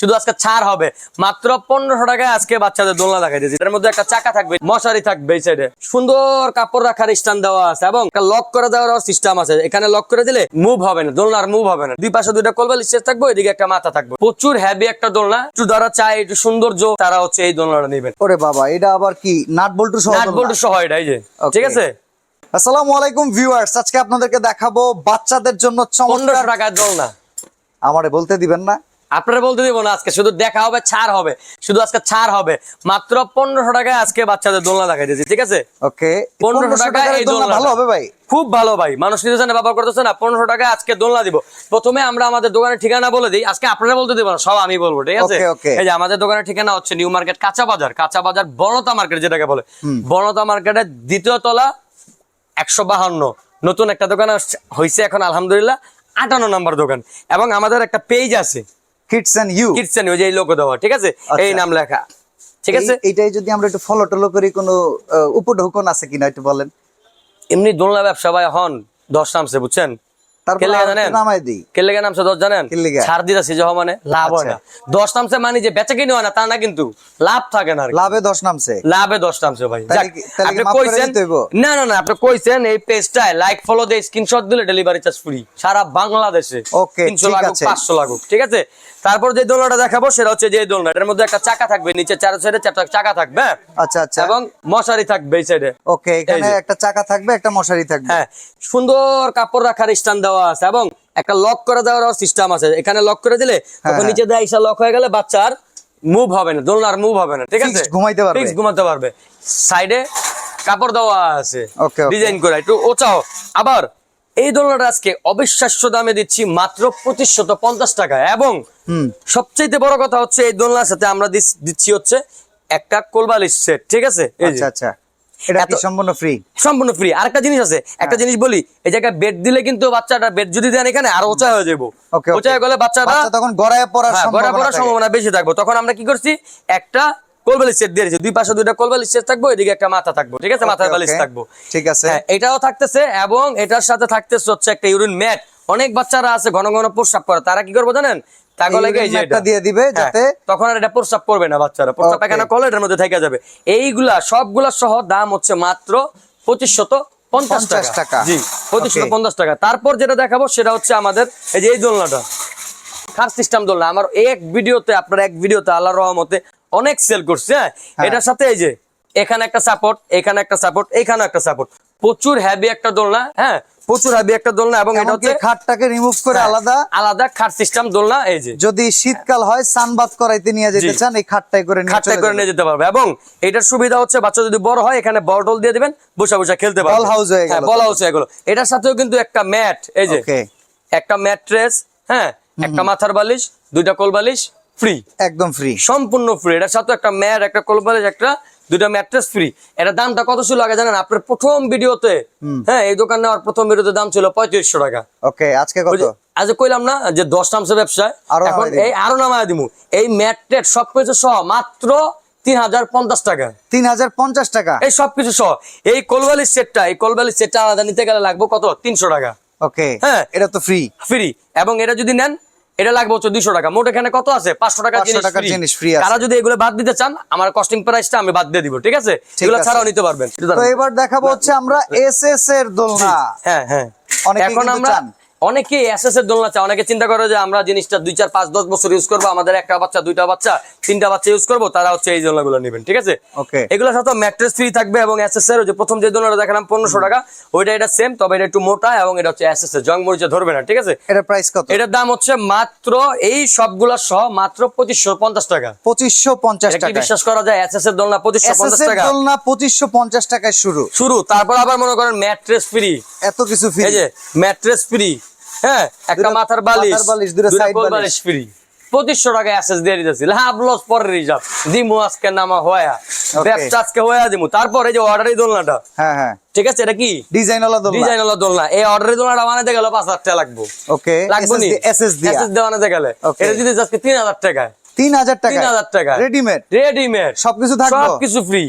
শুধু আজকে ছাড় হবে। মাত্র পনেরোশো টাকায় আজকে বাচ্চাদের দোলনা দেখাই দিয়েছি। এর মধ্যে একটা চাকা থাকবে মশারি থাকবে এই সাইডে সুন্দর কাপড় রাখার স্ট্যান্ড দেওয়া আছে এবং একটা লক করে দেওয়ার সিস্টেম আছে। এখানে লক করে দিলে মুভ হবে না দোলনার মুভ হবে না। দুই পাশে দুইটা কলবাল স্টেজ থাকবে এদিকে একটা মাথা থাকবে। প্রচুর হ্যাভি একটা দোলনা একটু যারা চায় একটু সৌন্দর্য তারা হচ্ছে এই দোলনাটা নেবেন। ওরে বাবা এটা আবার কি? নাট বল্টু সহ নাট বল্টু সহ এটা এই যে। ঠিক আছে? আসসালামু আলাইকুম ভিউয়ার্স আজকে আপনাদেরকে দেখাবো বাচ্চাদের জন্য চমৎকার টাকার দোলনা। আমারে বলতে দিবেন না। আপনারা বলতে দিব না আজকে শুধু দেখা হবে ছাড় হবে। শুধু আজকে ছাড় হবে। মাত্র পনেরোশো টাকায় আজকে বাচ্চাদের দোলনা দেখাই দিয়েছি ঠিক আছে? ওকে 1500 টাকা এই দোলনাটা। ভালো হবে ভাই? খুব ভালো ভাই মানুষ নিতেছে না ব্যবহার করতেছে না পনেরোশো টাকায় আজকে দোলনা দিব। প্রথমে আমরা আমাদের দোকানের ঠিকানা বলে দিই আজকে আপনারা বলতে দিব না সব আমি বলব ঠিক আছে. এই যে আমাদের দোকানের ঠিকানা হচ্ছে নিউ মার্কেট কাঁচা বাজার কাঁচা বাজার বনতা মার্কেট যেটাকে বলে। বনতা মার্কেটের দ্বিতীয় তলা একশো বাহান্ন। নতুন একটা দোকান হয়েছে এখন আলহামদুলিল্লাহ আটান্ন নম্বর দোকান। এবং আমাদের একটা পেজ আছে কিডস এন্ড ইউ কিটসেন ওই যে এই লোগো দেওয়া ঠিক আছে? আচ্ছা। এই নাম লেখা ঠিক আছে? এইটাই যদি আমরা একটু ফলো টলো করি কোনো উপঢৌকন আছে কিনা একটু বলেন। এমনি দোলনা ব্যবসা ভাই হন দশ নামছে বুঝছেন? তারপর যে লাভ না। দশ নামছে যে বেচা কিনে না তা না কিন্তু লাভ থাকে না লাভে দশ নামছে। লাভে দশ নামছে ভাই। তাহলে যাক, কি- তাহলে কি আপনি কইছেন? না না না আপনি কইছেন এই পেজটায় লাইক ফলো দিয়ে স্ক্রিনশট দিলে ডেলিভারি চার্জ ফ্রি সারা বাংলাদেশে Okay, তিনশো লাগুক পাঁচশো লাগুক ঠিক আছে? তারপর যে দোলনাটা দেখাবো সেটা হচ্ছে যে দোলনা। এটার মধ্যে একটা চাকা থাকবে নিচে চার সাইডে চারটা চাকা থাকবে হ্যাঁ? আচ্ছা আচ্ছা। এবং মশারি থাকবে এই সাইডে ওকে এখানে একটা চাকা থাকবে একটা মশারি থাকবে। হ্যাঁ সুন্দর কাপড় রাখার স্ট্যান্ড দেওয়া আছে এবং একটা লক করে দেওয়ার সিস্টেম আছে। এখানে লক করে দিলে তখন হ্যাঁ। নিচে দেয় লক হয়ে গেলে বাচ্চার মুভ হবে না দোলনার মুভ হবে না ঠিক আছে? ঘুমাইতে পারবে। Fixed ঘুমাতে পারবে। সাইডে কাপড় দেওয়া আছে okay. ডিজাইন করে একটু ওচাও আবার এই দোলনাটা আজকে অবিশ্বাস্য দামে দিচ্ছি মাত্র পঁচিশশত পঞ্চাশ টাকা এবং সবচেয়ে বড় কথা হচ্ছে এই দোলনার সাথে আমরা দিচ্ছি হচ্ছে একটা কোলবালিশ সেট ঠিক আছে? আচ্ছা আচ্ছা। এটা কি সম্পূর্ণ ফ্রি সম্পূর্ণ ফ্রি আরেকটা জিনিস আছে। হ্যাঁ। একটা জিনিস বলি এই জায়গায় বেড দিলে কিন্তু বাচ্চাটা বেড যদি দেন এখানে আরও উঁচা হয়ে যাব হয়ে গেলে বাচ্চাটা তখন গড়ায় পড়ার হ্যাঁ, গড়ে সম্ভাবনা পড়ার সম্ভাবনা বেশি থাকব। তখন আমরা কি করছি একটা কোলবালিশ সেট দিয়ে দিয়েছি। দুই পাশে দুইটা কোলবালিশ সেট থাকব এদিকে একটা মাথা থাকব ঠিক আছে? মাথার বালিশ থাকব। ঠিক আছে। হ্যাঁ এটাও থাকতেছে এবং এটার সাথে থাকতেছে হচ্ছে একটা ইউরিন ম্যাট অনেক বাচ্চারা আছে ঘন ঘন প্রস্রাব করে। তারা কি করব জানেন? দিয়ে দিবে হ্যাঁ, যাতে- তখন আর এটা প্রস্রাব করবে না বাচ্চারা। প্রস্রাব পায়খানা করলে এটার মধ্যে থেকে যাবে? এইগুলা সবগুলা সহ দাম হচ্ছে মাত্র পঁচিশশত পঞ্চাশ টাকা। টাকা। জি পঁচিশশত পঞ্চাশ টাকা। তারপর যেটা দেখাবো সেটা হচ্ছে আমাদের এই যে এই দোলনাটা। খার সিস্টেম দোলনা। আমার এক ভিডিওতে আপনার এক ভিডিওতে আল্লাহ রহমতে অনেক সেল করছে হ্যাঁ? হ্যাঁ। এটার সাথে এই যে এখানে একটা সাপোর্ট এখানে একটা সাপোর্ট এখানে একটা সাপোর্ট প্রচুর হ্যাভি একটা দোলনা হ্যাঁ? প্রচুর হ্যাভি একটা দোলনা এবং এটা হচ্ছে খাটটাকে রিমুভ করে হ্যাঁ, আলাদা আলাদা খাট সিস্টেম দোলনা এই যে। যদি শীতকাল হয় সানবাদ করাইতে নিয়ে যেতে চান এই খাটটাই করে নিয়ে খাটটা করে নিয়ে যেতে পারবে। এবং এটার সুবিধা হচ্ছে বাচ্চা যদি বড় হয় এখানে বটল দিয়ে দিবেন বসে বসে খেলতে পারবে। Ball house হয়ে গেল হ্যাঁ, বল হাউস হয়ে গেল। এটার সাথেও কিন্তু একটা ম্যাট এই যে. একটা ম্যাট্রেস হ্যাঁ? একটা মাথার বালিশ দুইটা কোল বালিশ ফ্রি একদম ফ্রি সম্পূর্ণ ফ্রি এটার সাথে একটা ম্যাট একটা কোল বালিশ একটা দুইটা ম্যাট্রেস ফ্রি এটা দামটা কত ছিল আগে জানেন? আপনার প্রথম ভিডিওতে হ্যাঁ এই দোকান নেওয়ার প্রথম ভিডিওতে দাম ছিল পঁয়ত্রিশশো টাকা। ওকে আজকে কত? যে- আজ কইলাম না যে দশ নামছে ব্যবসায় এখন এই আরও নামায় দিমু এই ম্যাট টেট সবকিছু সহ মাত্র তিন হাজার পঞ্চাশ টাকা। তিন হাজার পঞ্চাশ টাকা? এই সবকিছু সহ। এই কোলবালির সেটটা এই কোলবালির সেটটা আলাদা নিতে গেলে লাগবে কত? তিনশো টাকা। ওকে হ্যাঁ। এটা তো ফ্রি ফ্রি এবং এটা যদি নেন এটা লাগবে হচ্ছে দুইশো টাকা। মোট এখানে কত আছে? পাঁচশো টাকা 500 জিনিস আছে। তারা যদি এগুলো বাদ দিতে চান আমার কস্টিং প্রাইসটা আমি বাদ দিয়ে দিব ঠিক আছে? এগুলো। ছাড়াও নিতে পারবেন। তো এবার দেখাবো হচ্ছে আমরা এস এস এর দোলনা। হ্যাঁ হ্যাঁ। এখন আমরা। অনেকে এসএস এর দোলনা চায়। অনেকে চিন্তা করে যে আমরা জিনিসটা দুই চার পাঁচ দশ বছর ইউজ করব আমাদের একটা বাচ্চা দুইটা বাচ্চা তিনটা বাচ্চা ইউজ করব তারা হচ্ছে এই দোলনাগুলো নেবেন ঠিক আছে. এগুলোর সাথে ম্যাট্রেস ফ্রি থাকবে এবং এসএস এর যে প্রথম যে দোলনাটা দেখালাম পনেরোশো টাকা ওইটা এটা সেম তবে এটা একটু মোটা এবং এটা হচ্ছে এসএস এর জং মরিচে ধরবে না ঠিক আছে? এটা প্রাইস কত? এটার দাম হচ্ছে মাত্র এই সবগুলা সহ মাত্র পঁচিশশো পঞ্চাশ টাকা। পঁচিশশো পঞ্চাশ টাকা বিশ্বাস করা যায়? এসএস এর দোলনা পঁচিশশো এস পঞ্চাশ এস এর টাকা? দোলনা পঁচিশশো পঞ্চাশ টাকায় শুরু। শুরু তারপর আবার মনে করেন ম্যাট্রেস ফ্রি এত কিছু ফ্রি ম্যাট্রেস ফ্রি হ্যাঁ একটা মাথার বালিশ বালিশ, side কোল বালিশ। ফ্রি। পঁচিশশো টাকা অ্যাসেস দিয়ে দিতেছি। লাভ লস পরের হিসাব দিমু আজকে নামা হয়া. ব্যবসা আজকে হয়া দিমু। তারপর এই যে অর্ডারি দোলনাটা। হ্যাঁ হ্যাঁ। ঠিক আছে এটা কি? ডিজাইন ওলা দোলনা। ডিজাইন হলো দোলনা। এই অর্ডারি দোলনাটা বানাতে গেলে পাঁচ হাজার টাকা লাগবে। ওকে লাগবে নি? এস এস এসএস দিয়ে বানাতে গেলে। এটা যদি আজকে তিন হাজার টাকায়। তিন হাজার টাকা তিন হাজার টাকা রেডিমেড রেডিমেড সবকিছু থাকবে। সবকিছু ফ্রি.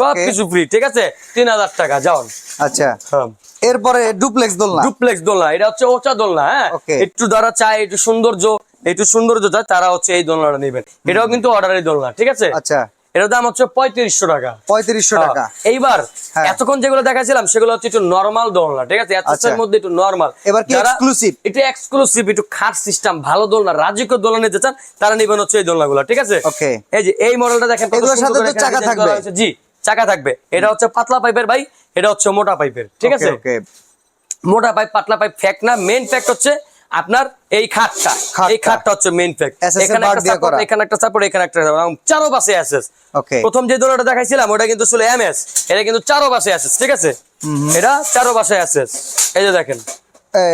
সবকিছু ফ্রি ঠিক আছে? তিন হাজার টাকা যাও আচ্ছা। হ্যাঁ। এরপরে ডুপ্লেক্স দোলনা। ডুপ্লেক্স দোলনা এটা হচ্ছে ওচা দোলনা হ্যাঁ? একটু যারা চায় একটু সৌন্দর্য একটু সৌন্দর্য চায় তারা হচ্ছে এই দোলনাটা নেবেন। এটাও কিন্তু অর্ডারের দোলনা ঠিক আছে? আচ্ছা। এটার দাম হচ্ছে পঁয়ত্রিশশো টাকা। পঁয়ত্রিশশো টাকা। হ্যাঁ। এইবার হ্যাঁ। এতক্ষণ যেগুলো দেখাছিলাম সেগুলো হচ্ছে একটু নরমাল দোলনা ঠিক আছে? আচ্ছা। মধ্যে একটু নরমাল এবার কি exclusive? একটু এক্সক্লুসিভ একটু খাট সিস্টেম ভালো দোলনা রাজকীয় দোলনা নিতে চান তারা নিবেন হচ্ছে এই দোলনাগুলো ঠিক আছে? এই যে এই মডেলটা দেখেন চাকা থাকবে। জি। চাকা থাকবে। এটা হচ্ছে পাতলা পাইপের ভাই এটা হচ্ছে মোটা পাইপের ঠিক আছে? মোটা পাইপ পাতলা পাইপ ফ্যাক্ট না মেইন ফ্যাক্ট হচ্ছে আপনার এই খাটটা। এই খাটটা। হচ্ছে মেইন ফ্যাক্ট এখানে একটা সাপোর্ট এখানে একটা সাপোর্ট এখানে একটা এবং চারো পাশে ওকে প্রথম যে দোলনাটা দেখাইছিলাম ওটা কিন্তু ছিল এমএস এটা কিন্তু চারো পাশে অ্যাসেস ঠিক আছে? এটা চারো পাশে অ্যাসেস এই যে দেখেন।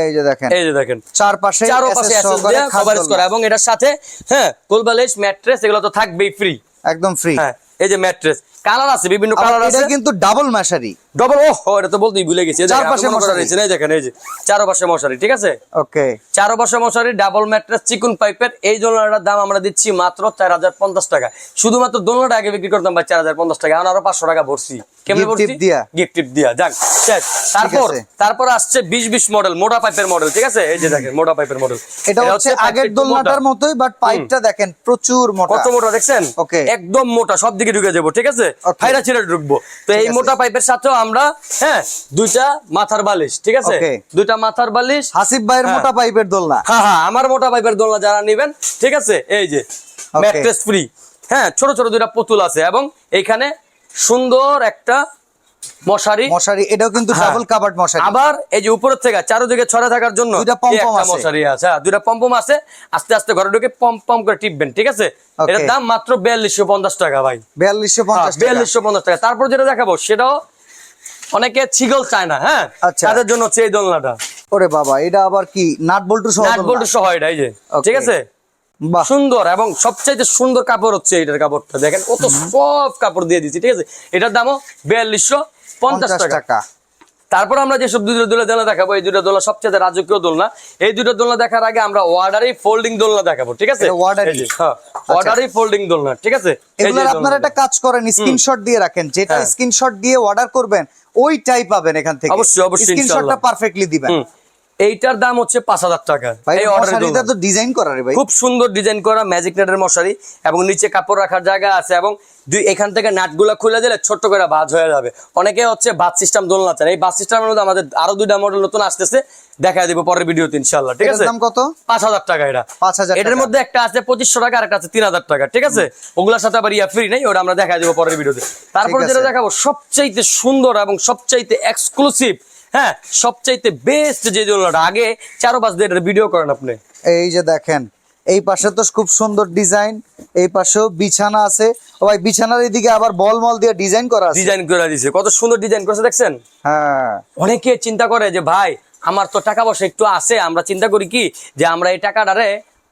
এই যে দেখেন। এই যে দেখেন। চার পাশে চারো পাশে অ্যাসেস দিয়ে কভারেজ করা এবং এটার সাথে হ্যাঁ কোলবালিশ ম্যাট্রেস এগুলো তো থাকবেই ফ্রি একদম ফ্রি হ্যাঁ এই যে ম্যাট্রেস কালার আছে বিভিন্ন কালার আছে। কিন্তু ডাবল ম্যাশারি ডবল ও এটা তো বলতেই ভুলে গেছি। চারপাশে মশারি। না, এই দেখেন এই যে চারো পাশে মশারি ঠিক আছে? ওকে। চারো পাশে মশারি ডাবল ম্যাট্রেস চিকুন পাইপের। এই দোলনাটার দাম আমরা দিচ্ছি মাত্র চার হাজার পঞ্চাশ টাকা। শুধুমাত্র দোলনাটা আগে বিক্রি করতাম ভাই চার হাজার পঞ্চাশ টাকা। এখন আরও পাঁচশো টাকা ভরছি। কেমন ভরছি? tip দিয়া? গিফট টিপ দিয়া। যাক শেষ। তারপর তারপর আসছে বিশ বিশ মডেল মোটা পাইপের মডেল ঠিক আছে? এই যে দেখেন মোটা পাইপের মডেল এটা হচ্ছে আগের দোলনাটার মতোই বাট পাইপটা দেখেন প্রচুর মোটা। কত মোটা দেখছেন? ওকে। একদম মোটা সব দিকে ঢুকে যাব ঠিক আছে. ফাইরা ছিঁড়ে ঢুকবো। তো এই মোটা পাইপের সাথেও আমরা হ্যাঁ দুইটা মাথার বালিশ ঠিক আছে? দুইটা মাথার বালিশ হাসিফ ভাইয়ের হ্যাঁ। মোটা পাইপের দোলনা। হ্যাঁ হ্যাঁ আমার মোটা পাইপের দোলনা যারা নেবেন ঠিক আছে? এই যে ম্যাট্রেস ফ্রি হ্যাঁ ছোট ছোট দুইটা পুতুল আছে এবং এইখানে সুন্দর একটা মশারি। মশারি এটাও কিন্তু হ্যাঁ। ডাবল কাভার্ড মশারি। আবার এই যে উপরের থেকে চারোদিকে ছড়া থাকার জন্য দুইটা পমপম আছে। মশারি আছে। হ্যাঁ, দুইটা পম্পম আছে। আস্তে আস্তে ঘরে ঢুকে পম পম করে টিপবেন ঠিক আছে? এটার দাম মাত্র বিয়াল্লিশশো পঞ্চাশ টাকা ভাই। বিয়াল্লিশশো পঞ্চাশ টাকা। বিয়াল্লিশশো পঞ্চাশ টাকা। তারপর যেটা দেখাবো সেটাও অনেকে ছিগল চায় না হ্যাঁ? আচ্ছা। তাদের জন্য হচ্ছে এই দোলনাটা। ওরে বাবা এটা আবার কি? নাট বল্টু সহ নাট বল্টু সহ এটা এই যে। ঠিক আছে? সুন্দর এবং সবচাইতে সুন্দর কাপড় হচ্ছে এটার কাপড়টা। দেখেন কত সব কাপড় দিয়ে দিচ্ছি ঠিক আছে? এটার দামও বিয়াল্লিশশো। পঞ্চাশ টাকা। তারপর আমরা যেসব দুটো দোলা দোলা দেখাবো এই দুটো দোলা সবচেয়ে রাজকীয় দোলনা। এই দুটো দোলনা দেখার আগে আমরা ওয়ার্ডারি ফোল্ডিং দোলনা দেখাবো ঠিক আছে? যে, হ্যাঁ ওয়ার্ডারি ফোল্ডিং দোলনা ঠিক আছে? এই আপনারা একটা কাজ করেন স্ক্রিনশট দিয়ে রাখেন। যেটা হ্যাঁ। স্ক্রিনশট দিয়ে অর্ডার করবেন ওইটাই পাবেন এখান থেকে। অবশ্যই, অবশ্যই, স্ক্রিনশটটা। পারফেক্টলি দিবেন। এইটার দাম হচ্ছে পাঁচ হাজার টাকা। তো ডিজাইন করা রে ভাই। খুব সুন্দর ডিজাইন করা ম্যাজিক নেটের মশারি এবং নিচে কাপড় রাখার জায়গা আছে এবং দুই এখান থেকে নাটগুলো খুলে দিলে ছোট্ট করে ভাঁজ হয়ে যাবে। অনেকে হচ্ছে ভাত সিস্টেম দোলনা চান এই ভাত সিস্টেমের মধ্যে আমাদের আরও দুইটা মডেল নতুন আসতেছে দেখা দিব পরের ভিডিওতে ইনশাল্লাহ ঠিক আছে? দাম কত? পাঁচ হাজার টাকা এটা। 5,000 এটার মধ্যে একটা আছে পঁচিশশো টাকা আর একটা আছে তিন হাজার টাকা ঠিক আছে? ওগুলোর সাথে আবার ইয়া ফ্রি নেই ওটা আমরা দেখা দিব পরের ভিডিওতে তারপর যেটা। দেখাবো সবচাইতে সুন্দর এবং সবচাইতে এক্সক্লুসিভ হ্যাঁ সবচাইতে বেস্ট যে দোলনাটা আগে চারো পাঁচ দিয়ে ভিডিও করেন আপনি। এই যে দেখেন এই পাশে তো খুব সুন্দর ডিজাইন এই পাশেও বিছানা আছে। ও ভাই বিছানার এদিকে আবার বল মল দিয়ে ডিজাইন করা আছে। ডিজাইন করে দিয়েছে কত সুন্দর ডিজাইন করেছে দেখছেন? হ্যাঁ। অনেকে চিন্তা করে যে ভাই আমার তো টাকা পয়সা একটু আছে আমরা চিন্তা করি কি যে আমরা এই টাকাটারে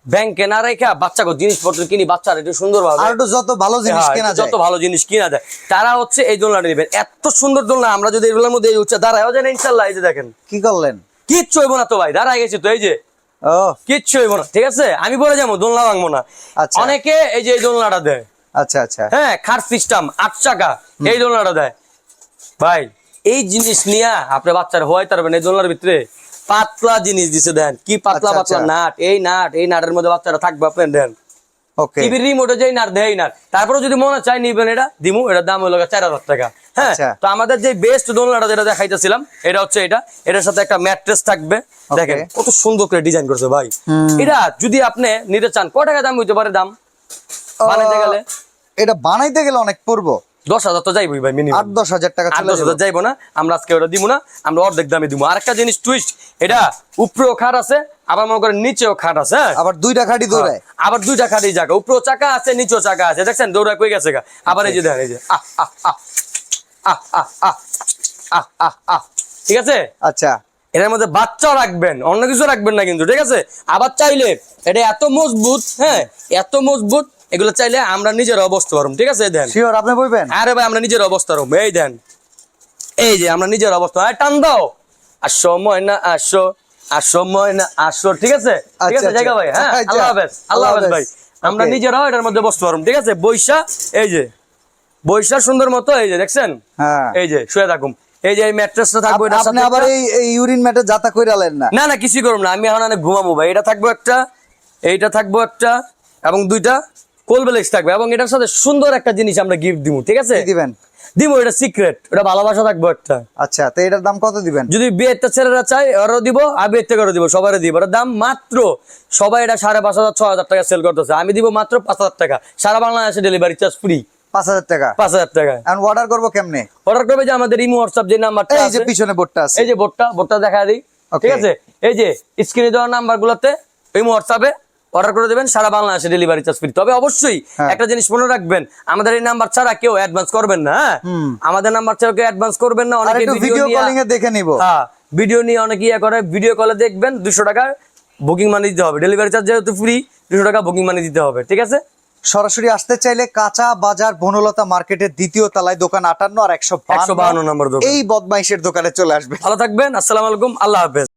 ব্যাংকে না রেখে বাচ্চাকে জিনিসপত্র কিনি বাচ্চারা একটু সুন্দর আর একটু যত ভালো জিনিস হ্যাঁ, কেনা যত ভালো জিনিস কিনা যায়। তারা হচ্ছে এই দোলনাটা নেবেন। এত সুন্দর দোলনা আমরা যদি এগুলোর মধ্যে এই উচ্চা দাঁড়ায় ইনশাল্লাহ এই যে দেখেন। কি করলেন? কিচ্ছু হইব না তো ভাই দাঁড়ায় গেছি তো এই যে। কিচ্ছু হইব না ঠিক আছে? আমি বলে যাব দোলনা ভাঙবো না। আচ্ছা। অনেকে এই যে এই দোলনাটা দেয়। আচ্ছা আচ্ছা। হ্যাঁ খাট সিস্টেম আট চাকা এই দোলনাটা দেয়। ভাই এই জিনিস নিয়ে আপনার বাচ্চার হওয়াই পারবেন এই দোলনার ভিতরে। পাতলা জিনিস দিছে দেন। কি পাতলা আচ্ছা, পাতলা আচ্ছা। নাট এই নাট এই নাটের মধ্যে বাচ্চারা থাকবে আপনার দেন। ওকে। টিভির রিমোটে যেই নাট দেয় নাট। তারপরে যদি মনে চাই নিবেন এটা দিমু এটার দাম হলো চার হাজার টাকা। হ্যাঁ আচ্ছা। তো আমাদের যে বেস্ট দোলনাটা যেটা দেখাইতেছিলাম এটা হচ্ছে এটা। এটার সাথে একটা ম্যাট্রেস থাকবে দেখেন কত সুন্দর করে ডিজাইন করছে ভাই। এটা যদি আপনি নিতে চান কয় টাকা দাম হইতে পারে দাম? বানাইতে গেলে? এটা বানাইতে গেলে অনেক পূর্ব দশ হাজার তো যাইবই ভাই মিনিমাম আট দশ হাজার টাকা আট দশ হাজার যাইবো। না আমরা আজকে ওটা দিব না আমরা অর্ধেক দামে দিব। আরেকটা জিনিস টুইস্ট এটা উপরেও খাট আছে আবার মনে করেন নিচেও খাট আছে হ্যাঁ? আবার দুইটা খাটি দৌড়ায়। আবার দুইটা খাটি জায়গা উপরেও চাকা আছে নিচেও চাকা আছে। দেখছেন দৌড়া কই গেছে গা? আবার এই যে দেখেন এই যে আহ আহ আহ আহ আহ আহ আহ আহ আহ ঠিক আছে? আচ্ছা। এটার মধ্যে বাচ্চাও রাখবেন অন্য কিছু রাখবেন না কিন্তু ঠিক আছে? আবার চাইলে এটা এত মজবুত হ্যাঁ? এত মজবুত এগুলো চাইলে আমরা নিজের অবস্থা পারব ঠিক আছে দেন। শিওর আপনি বলবেন আরে ভাই আমরা নিজের অবস্থা রব এই দেন। এই যে আমরা নিজের অবস্থা আয় টান দাও। আসো ময়না আসো আসো ময়না আসো ঠিক আছে? ঠিক আছে আচ্ছা, জায়গা ভাই হ্যাঁ? আচ্ছা। আল্লাহ হাফেজ আল্লাহ হাফেজ ভাই। আমরা. নিজেরাও এটার মধ্যে বসতে পারব ঠিক আছে? বৈশা এই যে বৈশা সুন্দর মতো এই যে দেখছেন? হ্যাঁ। এই যে শুয়ে থাকুম এই যে এই ম্যাট্রেসটা থাকবে এটার আপনি আবার এই ইউরিন ম্যাটে যাতা করে আলেন না। না না কিছুই করব না আমি এখন অনেক ঘুমাবো ভাই এটা থাকব একটা এইটা থাকব একটা এবং দুইটা কোলবেলেক্স থাকবে এবং এটার সাথে সুন্দর একটা জিনিস আমরা গিফট দিব ঠিক আছে? দিবেন? দিব এটা সিক্রেট ওটা ভালোবাসা থাকব একটা। আচ্ছা তো এটার দাম কত দিবেন? যদি বিয়েরটা ছেলেরা চাই ওরাও দিব আর বিয়ের থেকে দিব সবারও দিব। ওটার দাম মাত্র সবাই এটা সাড়ে পাঁচ হাজার ছয় হাজার টাকা সেল করতেছে। আমি দিব মাত্র পাঁচ হাজার টাকা। সারা বাংলাদেশে ডেলিভারি চার্জ ফ্রি পাঁচ হাজার টাকা? পাঁচ হাজার টাকা। এখন অর্ডার করব কেমনে? অর্ডার করবে যে আমাদের ইমো হোয়াটসঅ্যাপ যে নাম্বারটা এই যে পিছনে বোর্ডটা আছে। এই যে বোর্ডটা বোর্ডটা দেখা দিই। ঠিক আছে? এই যে স্ক্রিনে দেওয়া নাম্বার গুলোতে ইমো হোয়াটসঅ্যাপে অর্ডার করে দেবেন সারা বাংলাদেশে ডেলিভারি চার্জ ফ্রি তবে অবশ্যই হ্যাঁ। একটা জিনিস মনে রাখবেন আমাদের এই নাম্বার ছাড়া কেউ অ্যাডভান্স করবেন না হ্যাঁ? আমাদের নাম্বার ছাড়া কেউ অ্যাডভান্স করবেন না অনেকে ভিডিও কলিং এ দেখে নিব। হ্যাঁ ভিডিও নিয়ে অনেকে ইয়ে করে ভিডিও কলে দেখবেন দুশো টাকা বুকিং মানি দিতে হবে। ডেলিভারি চার্জ যেহেতু ফ্রি দুশো টাকা বুকিং মানি দিতে হবে ঠিক আছে? সরাসরি আসতে চাইলে কাঁচা বাজার বনলতা মার্কেটের দ্বিতীয় তলায় দোকান আটান্ন আর একশো বাহান্ন। নম্বর এই বদমাইশের দোকানে চলে আসবে ভালো থাকবেন আসসালামু আলাইকুম আল্লাহ হাফেজ।